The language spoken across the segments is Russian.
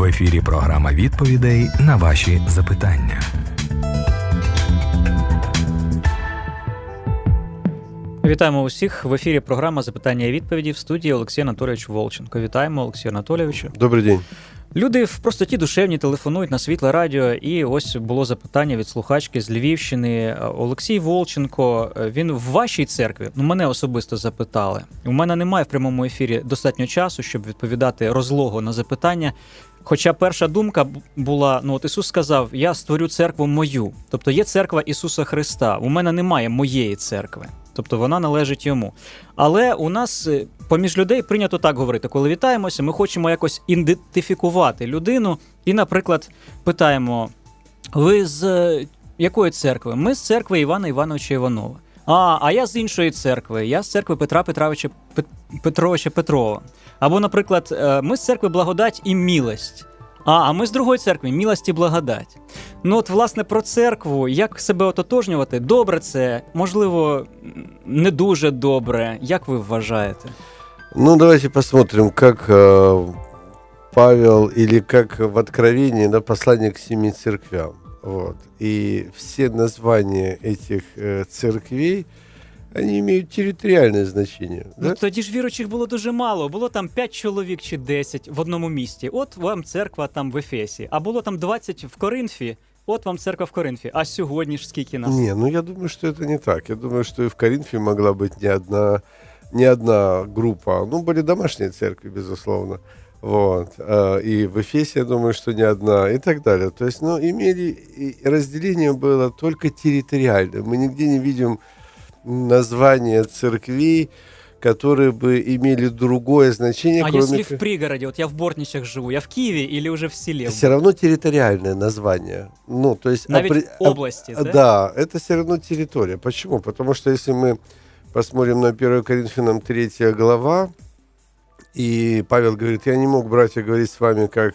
В ефірі програма відповідей на ваші запитання. Вітаємо усіх в ефірі. Програма запитання і відповіді в студії Олексій Анатолійович Волченко. Вітаємо Олексію Анатолійовичу. Добрий день. Люди в простоті душевні телефонують на світле радіо, і ось було запитання від слухачки з Львівщини. Олексій Волченко. Він в вашій церкві. Ну мене особисто запитали. У мене немає в прямому ефірі достатньо часу, щоб відповідати розлого на запитання. Хоча перша думка була: ну от Ісус сказав: Я створю церкву мою. Тобто є церква Ісуса Христа. У мене немає моєї церкви. Тобто вона належить йому. Але у нас е, поміж людей прийнято так говорити, коли вітаємося, ми хочемо якось ідентифікувати людину і, наприклад, питаємо: ви з е, якої церкви? Ми з церкви Івана Івановича Іванова. А, а я з іншої церкви. Я з церкви Петра Петровича Петровича Петрова. Або, наприклад, е, ми з церкви Благодать і мілость. А, а ми з другої церкви мілость і благодать. Ну, от, власне, про церкву, як себе ототожнювати? Добре це, можливо, не дуже добре. Як ви вважаєте? Ну, давайте посмотрим, как э, Павел или как в Откровении на послание к семи церквям. Вот. И все названия этих э, церквей – вони имеют територіальне значення. Ну, да? Тоді ж віруючих було дуже мало. Було там 5 чоловік чи 10 в одному місті. От вам церква там в Ефесі. А було там 20 в Коринфі. От вам церква в Коринфі. А сьогодні ж скільки нас? Не, ну я думаю, что это не так. Я думаю, что и в Коринфе могла быть не одна, не одна группа. Ну, были домашние церкви, безусловно. Вот. И в Эфесе, я думаю, что не одна, и так далее. То есть, ну, имели, разделение было только территориальное. Мы нигде не видим названия церквей, которые бы имели другое значение. А кроме... если в пригороде, вот я в Бортничах живу, я в Киеве или уже в селе? Все равно территориальное название. Ну, то есть... Навіть опри... области, да? Да, это все равно территория. Почему? Потому что если мы посмотрим на 1 Коринфянам 3 глава, и Павел говорит, я не мог, братья, говорить с вами как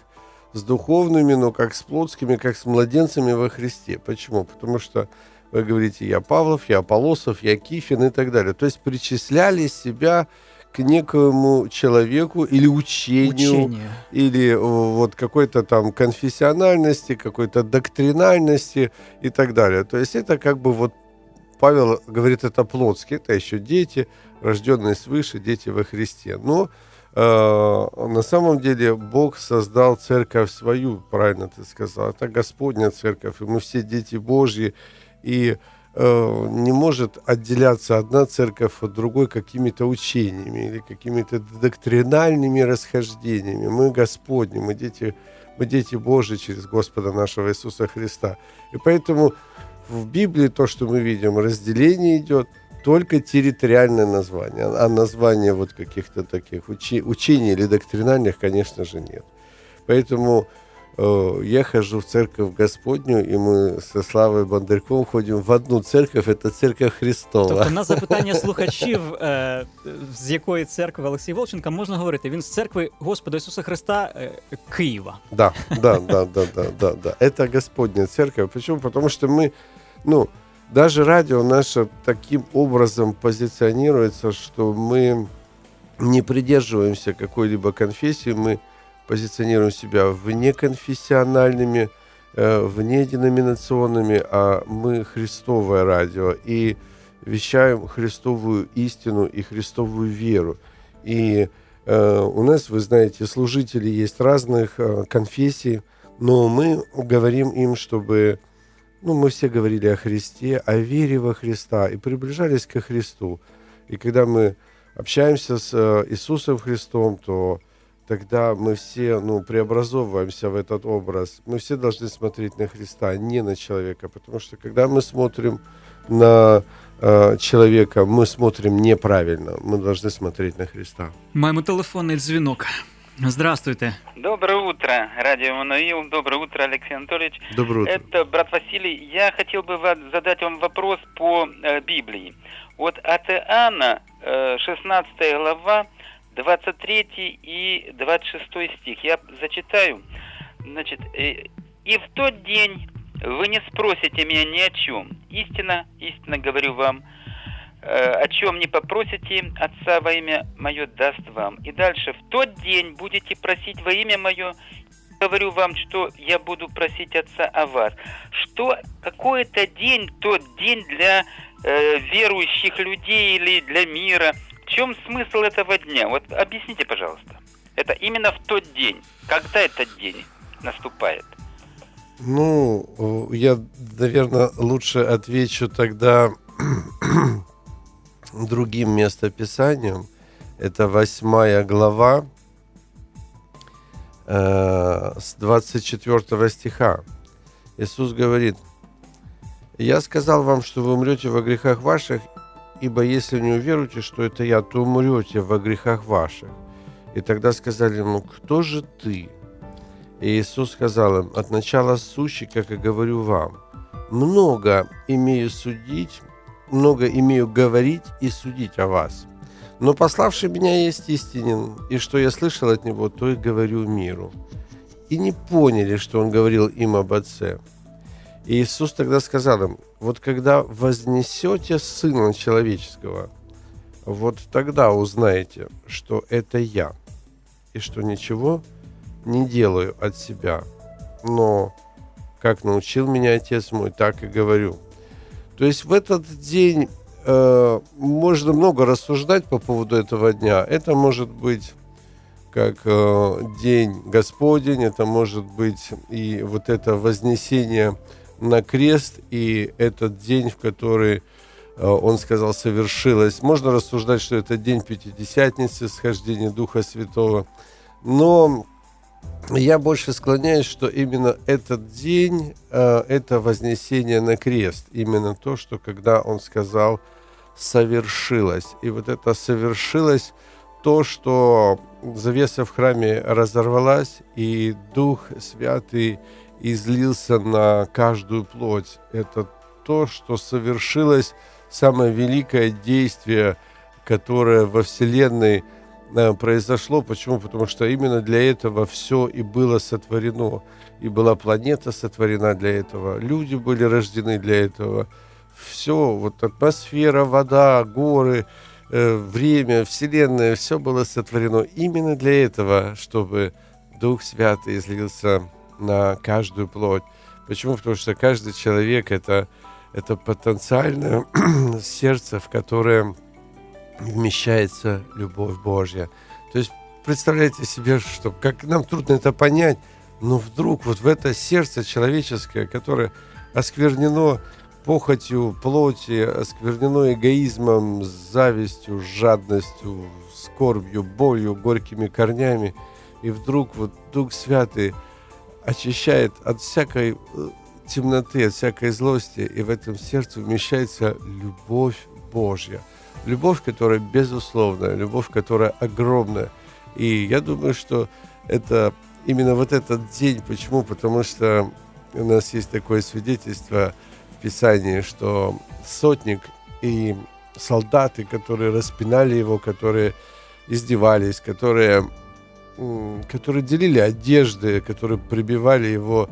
с духовными, но как с плотскими, как с младенцами во Христе. Почему? Потому что вы говорите, я Павлов, я Полосов, я Кифин и так далее. То есть причисляли себя к некоему человеку или учению, Учение. или э, вот какой-то там конфессиональности, какой-то доктринальности и так далее. То есть это как бы вот Павел говорит, это плотски, это еще дети, рожденные свыше, дети во Христе. Но э, на самом деле Бог создал церковь свою, правильно ты сказал, это Господня церковь, и мы все дети Божьи, и э, не может отделяться одна церковь от другой какими-то учениями или какими-то доктринальными расхождениями. Мы Господни, мы дети, мы дети Божьи через Господа нашего Иисуса Христа. И поэтому в Библии то, что мы видим, разделение идет только территориальное название, а название вот каких-то таких учи, учений или доктринальных, конечно же, нет. Поэтому я хожу в церковь Господню, і ми з Славою Бондарьком ходимо в одну церковь, це церковь Христова. Тобто на запитання слухачів, е, з якої церкви Олексій Волченка, можна говорити, він з церкви Господа Ісуса Христа е, Києва. Да, да, да, да, да, да, да. Это Господня церковь. Почему? Потому что мы, ну, даже радио наше таким образом позиционируется, что мы не придерживаемся какой-либо конфессии, мы позиционируем себя вне конфессиональными, э, вне деноминационными, а мы Христовое радио и вещаем Христовую истину и Христовую веру. И э, у нас, вы знаете, служители есть разных э, конфессий, но мы говорим им, чтобы ну, мы все говорили о Христе, о вере во Христа и приближались ко Христу. И когда мы общаемся с Иисусом Христом, то тогда мы все ну, преобразовываемся в этот образ. Мы все должны смотреть на Христа, а не на человека. Потому что когда мы смотрим на э, человека, мы смотрим неправильно. Мы должны смотреть на Христа. Маємо телефонний дзвінок. Здравствуйте. Доброе утро, Радио Мануил. Доброе утро, Алексей Анатольевич. Доброе утро. Это брат Василий. Я хотел бы задать вам вопрос по э, Библии. Вот от Иоанна, э, 16 глава, 23 и 26 стих. Я зачитаю. Значит, э, «И в тот день вы не спросите меня ни о чем. Истина, истинно говорю вам, э, о чем не попросите, Отца во имя Мое даст вам. И дальше, в тот день будете просить во имя Мое, говорю вам, что я буду просить Отца о вас. Что какой это день, тот день для э, верующих людей или для мира? В чем смысл этого дня? Вот объясните, пожалуйста. Это именно в тот день. Когда этот день наступает? Ну, я, наверное, лучше отвечу тогда другим местописанием. Это восьмая глава э, с 24 стиха. Иисус говорит, «Я сказал вам, что вы умрете во грехах ваших, ибо если не уверуете, что это я, то умрете во грехах ваших». И тогда сказали ему, «Кто же ты?» И Иисус сказал им, «От начала сущий, как и говорю вам, много имею судить, много имею говорить и судить о вас. Но пославший меня есть истинен, и что я слышал от него, то и говорю миру». И не поняли, что он говорил им об Отце. Иисус тогда сказал им, вот когда вознесете Сына Человеческого, вот тогда узнаете, что это я, и что ничего не делаю от себя, но как научил меня Отец мой, так и говорю. То есть в этот день э, можно много рассуждать по поводу этого дня. Это может быть как э, день Господень, это может быть и вот это вознесение на крест, и этот день, в который э, он сказал, совершилось. Можно рассуждать, что это день Пятидесятницы, схождения Духа Святого. Но я больше склоняюсь, что именно этот день э, это вознесение на крест. Именно то, что когда он сказал совершилось. И вот это совершилось то, что завеса в храме разорвалась, и Дух Святый излился на каждую плоть. Это то, что совершилось самое великое действие, которое во Вселенной э, произошло. Почему? Потому что именно для этого все и было сотворено. И была планета сотворена для этого. Люди были рождены для этого. Все, вот атмосфера, вода, горы, э, время, Вселенная, все было сотворено именно для этого, чтобы Дух Святый излился на каждую плоть. Почему? Потому что каждый человек это, это потенциальное сердце, в которое вмещается любовь Божья. То есть представляете себе, что как нам трудно это понять, но вдруг вот в это сердце человеческое, которое осквернено похотью плоти, осквернено эгоизмом, завистью, жадностью, скорбью, болью, горькими корнями, и вдруг вот Дух Святый очищает от всякой э, темноты, от всякой злости, и в этом сердце вмещается любовь Божья. Любовь, которая безусловная, любовь, которая огромная. И я думаю, что это именно вот этот день. Почему? Потому что у нас есть такое свидетельство в Писании, что сотник и солдаты, которые распинали его, которые издевались, которые которые делили одежды, которые прибивали его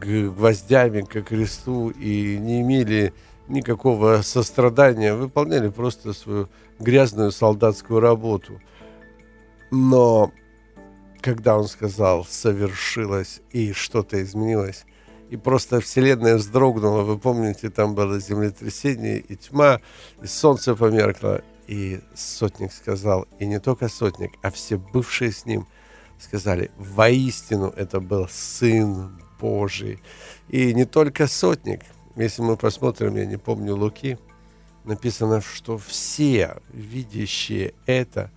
гвоздями к кресту и не имели никакого сострадания, выполняли просто свою грязную солдатскую работу. Но когда он сказал «совершилось» и что-то изменилось, и просто вселенная вздрогнула, вы помните, там было землетрясение и тьма, и солнце померкло, и сотник сказал, и не только сотник, а все бывшие с ним сказали, воистину это был Сын Божий. И не только сотник. Если мы посмотрим, я не помню Луки, написано, что все видящие это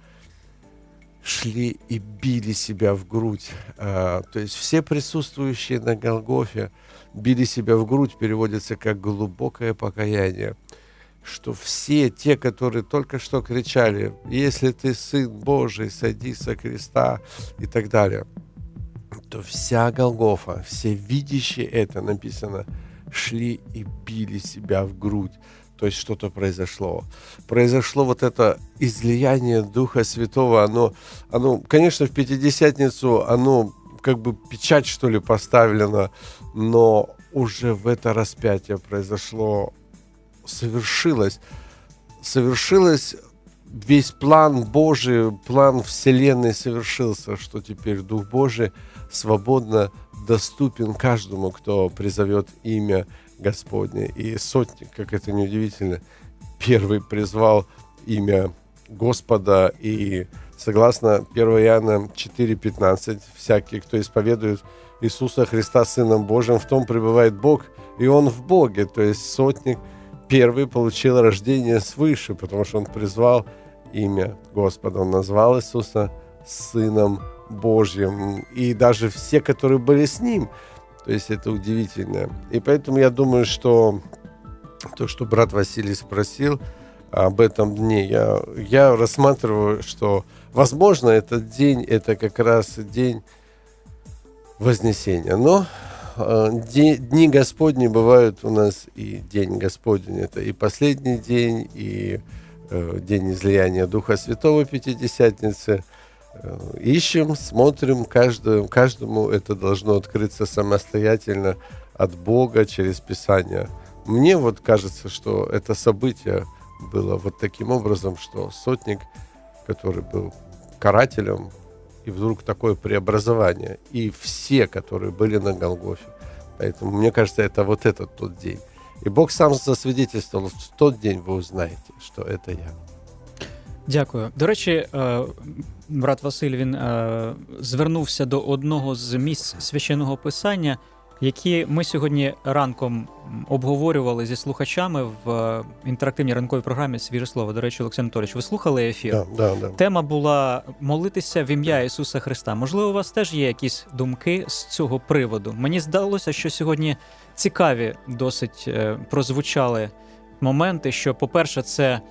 шли и били себя в грудь. А, то есть все присутствующие на Голгофе били себя в грудь, переводится как глубокое покаяние что все те, которые только что кричали, если ты сын Божий, садись со креста и так далее, то вся Голгофа, все видящие это написано, шли и били себя в грудь. То есть что-то произошло. Произошло вот это излияние Духа Святого. Оно, оно, конечно, в Пятидесятницу оно как бы печать, что ли, поставлена, но уже в это распятие произошло совершилось. Совершилось весь план Божий, план Вселенной совершился, что теперь Дух Божий свободно доступен каждому, кто призовет имя Господне. И сотник, как это неудивительно, первый призвал имя Господа. И согласно 1 Иоанна 4,15, всякий, кто исповедует Иисуса Христа Сыном Божьим, в том пребывает Бог, и Он в Боге. То есть сотник первый получил рождение свыше, потому что он призвал имя Господа. Он назвал Иисуса Сыном Божьим. И даже все, которые были с Ним. То есть это удивительно. И поэтому я думаю, что то, что брат Василий спросил об этом дне, я, я рассматриваю, что, возможно, этот день, это как раз день Вознесения. Но дни Господни бывают у нас и День Господень. Это и последний день, и э, день излияния Духа Святого Пятидесятницы. Э, ищем, смотрим, каждому, каждому это должно открыться самостоятельно от Бога через Писание. Мне вот кажется, что это событие было вот таким образом, что сотник, который был карателем, и вдруг такое преобразование. И все, которые были на Голгофе. Поэтому, мне кажется, это вот этот тот день. И Бог сам засвидетельствовал, в тот день вы узнаете, что это я. Дякую. До речі, е, брат Василь він е, звернувся до одного з місць священного писання, Які ми сьогодні ранком обговорювали зі слухачами в е, інтерактивній ранковій програмі Свіже слово. До речі, Олексій Анатолійович, ви слухали ефір? Да, да, да. Тема була молитися в ім'я Ісуса Христа. Можливо, у вас теж є якісь думки з цього приводу. Мені здалося, що сьогодні цікаві досить е, прозвучали моменти. Що, по-перше, це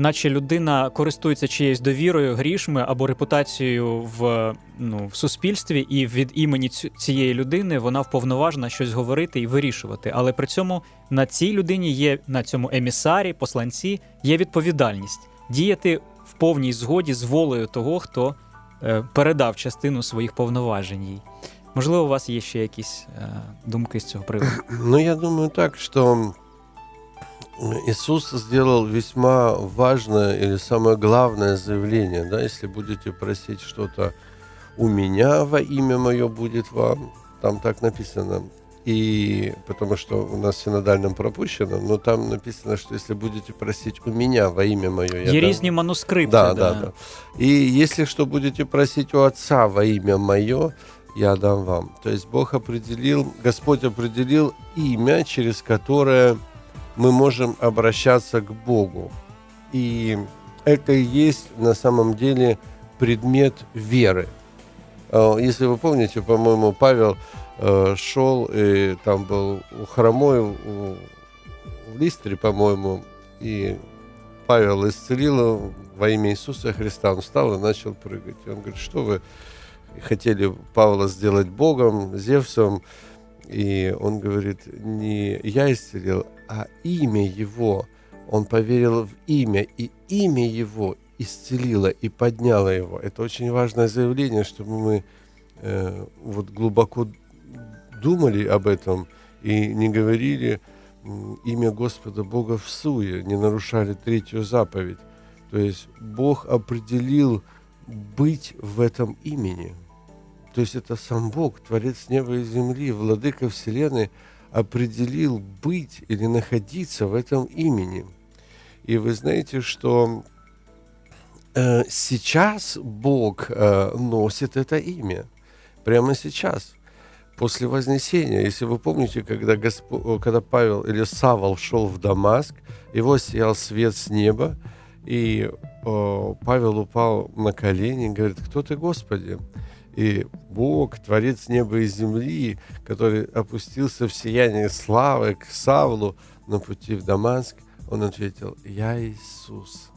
наче людина користується чиєюсь довірою, грішми або репутацією в, ну, в суспільстві, і від імені цієї людини вона вповноважена щось говорити і вирішувати. Але при цьому на цій людині є на цьому емісарі, посланці, є відповідальність діяти в повній згоді з волею того, хто е, передав частину своїх повноважень їй. Можливо, у вас є ще якісь е, думки з цього приводу? Ну, я думаю так, что Иисус сделал весьма важное или самое главное заявление, да, если будете просить что-то у меня во имя мое будет вам, там так написано, и потому что у нас в синодальном пропущено, но там написано, что если будете просить у меня во имя мое, я Є дам різні манускрипти. Да, да, да. И если что будете просить у Отца во имя Мое, я дам вам. То есть Бог определил, Господь определил имя, через которое мы можем обращаться к Богу. И это и есть на самом деле предмет веры. Э, Если вы помните, по-моему, Павел э, шел, и там был хромой у- в Листре, по-моему, и Павел исцелил его во имя Иисуса Христа. Он встал и начал прыгать. И он говорит, что вы хотели Павла сделать Богом, Зевсом? И он говорит, не я исцелил, а имя его. Он поверил в имя, и имя его исцелило и подняло его. Это очень важное заявление, чтобы мы э, вот глубоко думали об этом и не говорили имя Господа Бога в суе, не нарушали третью заповедь. То есть Бог определил быть в этом имени. То есть это сам Бог, Творец неба и земли, Владыка Вселенной, определил быть или находиться в этом имени. И вы знаете, что э, сейчас Бог э, носит это имя. Прямо сейчас. После Вознесения, если вы помните, когда, Госпо- когда Павел или Савол шел в Дамаск, его сиял свет с неба, и э, Павел упал на колени и говорит, кто ты, Господи? И Бог, Творец неба и земли, который опустился в сияние славы к Савлу на пути в Дамаск, он ответил, я Иисус,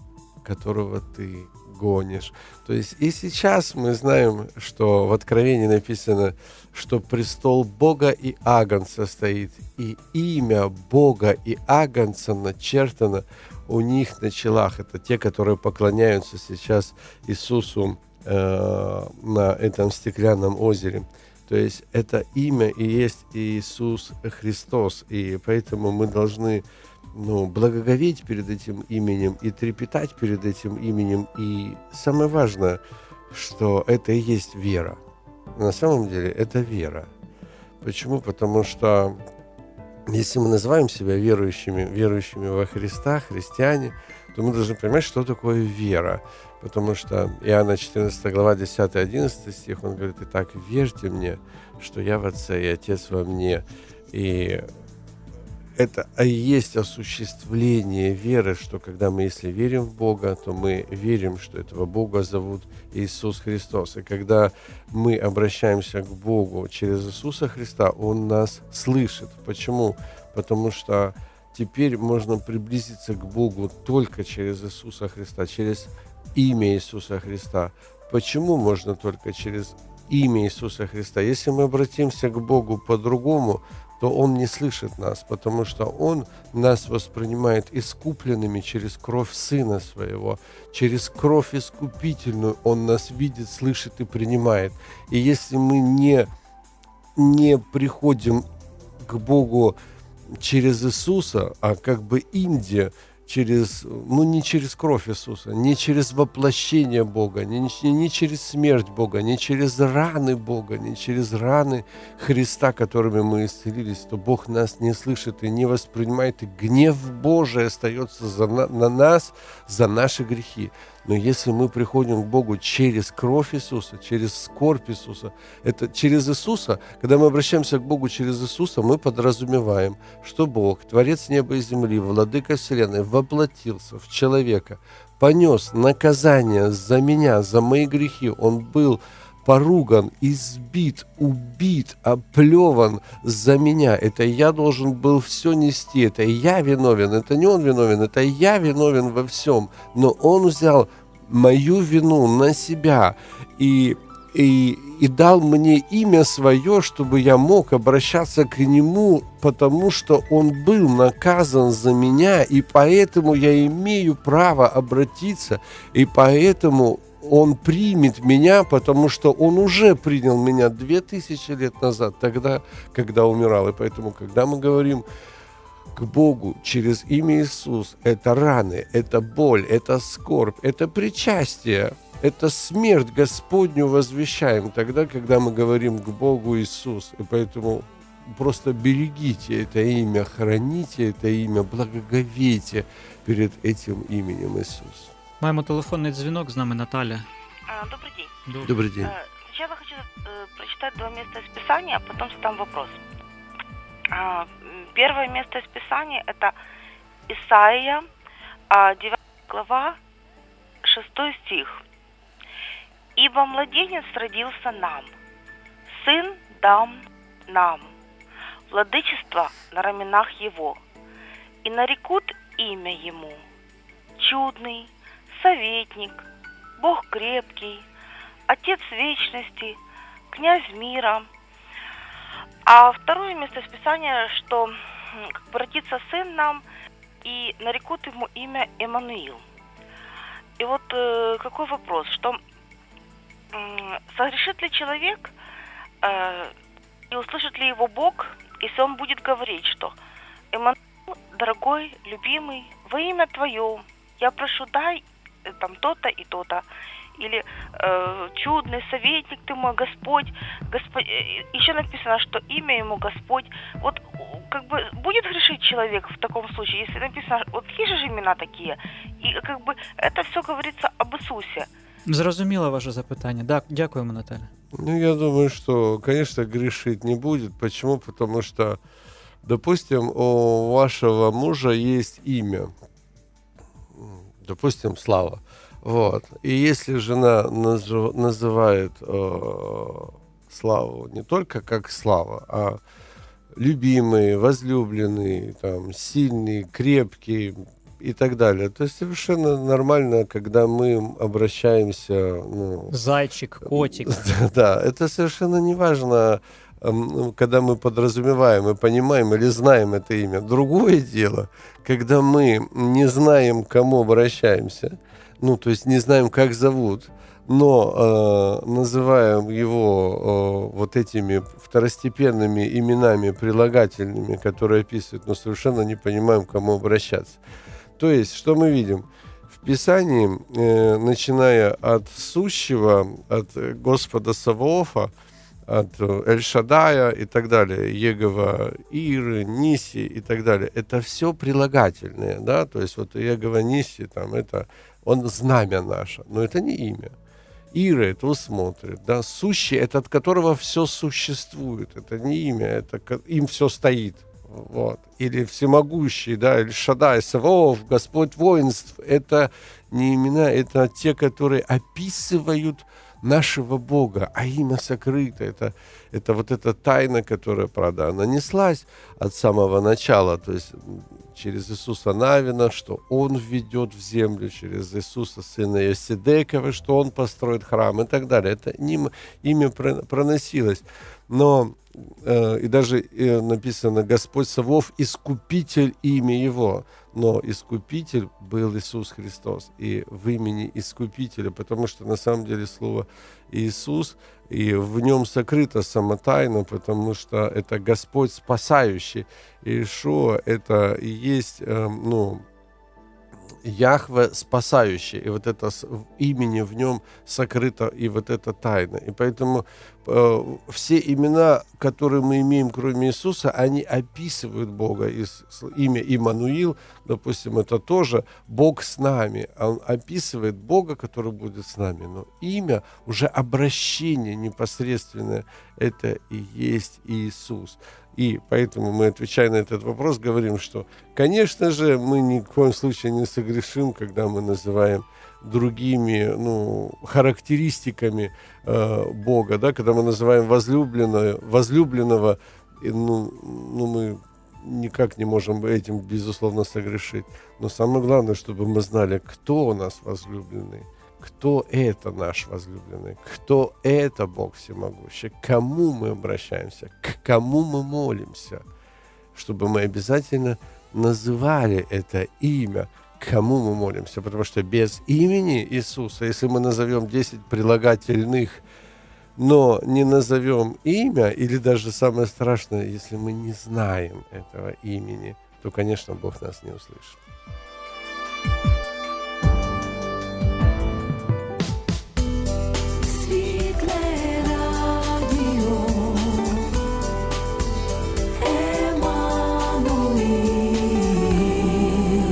которого ты гонишь. То есть и сейчас мы знаем, что в Откровении написано, что престол Бога и Агнца стоит, и имя Бога и Агнца начертано у них на челах. Это те, которые поклоняются сейчас Иисусу э, на этом стеклянном озере. То есть это имя и есть Иисус Христос. И поэтому мы должны ну, благоговеть перед этим именем и трепетать перед этим именем. И самое важное, что это и есть вера. на самом деле это вера. Почему? Потому что если мы называем себя верующими, верующими во Христа, христиане, то мы должны понимать, что такое вера. Потому что Иоанна 14 глава 10-11 стих, он говорит, «Итак, верьте мне, что я в Отце, и Отец во мне». И это и есть осуществление веры, что когда мы, если верим в Бога, то мы верим, что этого Бога зовут Иисус Христос. И когда мы обращаемся к Богу через Иисуса Христа, Он нас слышит. Почему? Потому что теперь можно приблизиться к Богу только через Иисуса Христа, через имя Иисуса Христа. Почему можно только через имя Иисуса Христа? Если мы обратимся к Богу по-другому, то Он не слышит нас, потому что Он нас воспринимает искупленными через кровь Сына Своего, через кровь искупительную Он нас видит, слышит и принимает. И если мы не, не приходим к Богу через Иисуса, а как бы Индия через, ну не через кровь Иисуса, не через воплощение Бога, не, не, не через смерть Бога, не через раны Бога, не через раны Христа, которыми мы исцелились, то Бог нас не слышит и не воспринимает, и гнев Божий остается за, на, на нас за наши грехи. Но если мы приходим к Богу через кровь Иисуса, через скорбь Иисуса, это через Иисуса, когда мы обращаемся к Богу через Иисуса, мы подразумеваем, что Бог, Творец неба и земли, Владыка Вселенной, воплотился в человека, понес наказание за меня, за мои грехи. Он был поруган, избит, убит, оплеван за меня. Это я должен был все нести. Это я виновен. Это не он виновен. Это я виновен во всем. Но он взял мою вину на себя и, и, и дал мне имя свое, чтобы я мог обращаться к нему, потому что он был наказан за меня, и поэтому я имею право обратиться, и поэтому он примет меня, потому что он уже принял меня две тысячи лет назад, тогда, когда умирал. И поэтому, когда мы говорим к Богу через имя Иисус, это раны, это боль, это скорбь, это причастие, это смерть Господню возвещаем тогда, когда мы говорим к Богу Иисус. И поэтому просто берегите это имя, храните это имя, благоговейте перед этим именем Иисус. Маємо телефонний дзвінок з нами Наталя. А, Добрый день. Добрый день. Э, Сначала хочу э, прочитать два места из Писания, а потом задам вопрос. А, м, Первое место из Писания это Исаия, а, 9 глава, 6 стих. «Ибо младенец родился нам, сын дам нам, владычество на раменах его, и нарекут имя ему, чудный, советник, Бог крепкий, Отец вечности, князь мира. А второе место из Писания, что как бы родится сын нам, и нарекут ему имя Эммануил. И вот э, какой вопрос, что м, согрешит ли человек э, и услышит ли его Бог, если он будет говорить, что Эммануил, дорогой, любимый, во имя Твое, я прошу, дай э, там то-то и то-то. Или э, чудный советник ты мой Господь. Господь еще написано, что имя ему Господь. Вот как бы будет грешить человек в таком случае, если написано, вот есть же имена такие. И как бы это все говорится об Иисусе. Зрозуміло ваше запитання. Так, дякуємо, Наталя. Ну, я думаю, что, конечно, грешить не будет. Почему? Потому что, допустим, у вашего мужа есть имя. Допустим, Слава. Вот. И если жена называет э, Славу не только как Слава, а любимый, возлюбленный, там, сильный, крепкий и так далее, то совершенно нормально, когда мы обращаемся ну, Зайчик, котик. Да, это совершенно не важно, когда мы подразумеваем и понимаем или знаем это имя. Другое дело, когда мы не знаем, к кому обращаемся, ну, то есть не знаем, как зовут, но э, называем его э, вот этими второстепенными именами, прилагательными, которые описывают, но совершенно не понимаем, к кому обращаться. То есть, что мы видим? В Писании, э, начиная от сущего, от Господа Саваофа, от э, Эль-Шадая и так далее, Егова Иры, Ниси и так далее. Это все прилагательные, да, то есть вот Егова Ниси, там, это, он знамя наше, но это не имя. Ира это усмотрит, да, сущий это от которого все существует, это не имя, это им все стоит, вот. Или всемогущий, да, или Шадай, Савов, Господь воинств, это не имена, это те, которые описывают нашего Бога, а имя сокрыто, это, это вот эта тайна, которая, правда, она неслась от самого начала, то есть через Иисуса Навина, что Он введет в землю, через Иисуса Сына Йосидекова, что Он построит храм и так далее. Это ним, имя про- проносилось. Но э, и даже э, написано Господь Савов, Искупитель имя Его. Но Искупитель был Иисус Христос. И в имени Искупителя, потому что на самом деле слово Иисус, и в нем сокрыта сама тайна, потому что это Господь спасающий. И Ишуа это и есть, э, ну, Яхве спасающий, и вот это имени в нем сокрыто, и вот эта тайна. И поэтому э, все имена, которые мы имеем, кроме Иисуса, они описывают Бога. И имя Иммануил, допустим, это тоже Бог с нами. Он описывает Бога, который будет с нами. Но имя, уже обращение непосредственное, это и есть Иисус. И поэтому мы, отвечая на этот вопрос, говорим, что, конечно же, мы ни в коем случае не согрешим, когда мы называем другими ну, характеристиками э, Бога, да, когда мы называем возлюбленного, возлюбленного, и, ну, ну, мы никак не можем этим, безусловно, согрешить. Но самое главное, чтобы мы знали, кто у нас возлюбленный, кто это наш возлюбленный, кто это Бог всемогущий, к кому мы обращаемся, к кому мы молимся, чтобы мы обязательно называли это имя, к кому мы молимся, потому что без имени Иисуса, если мы назовем 10 прилагательных, но не назовем имя, или даже самое страшное, если мы не знаем этого имени, то, конечно, Бог нас не услышит.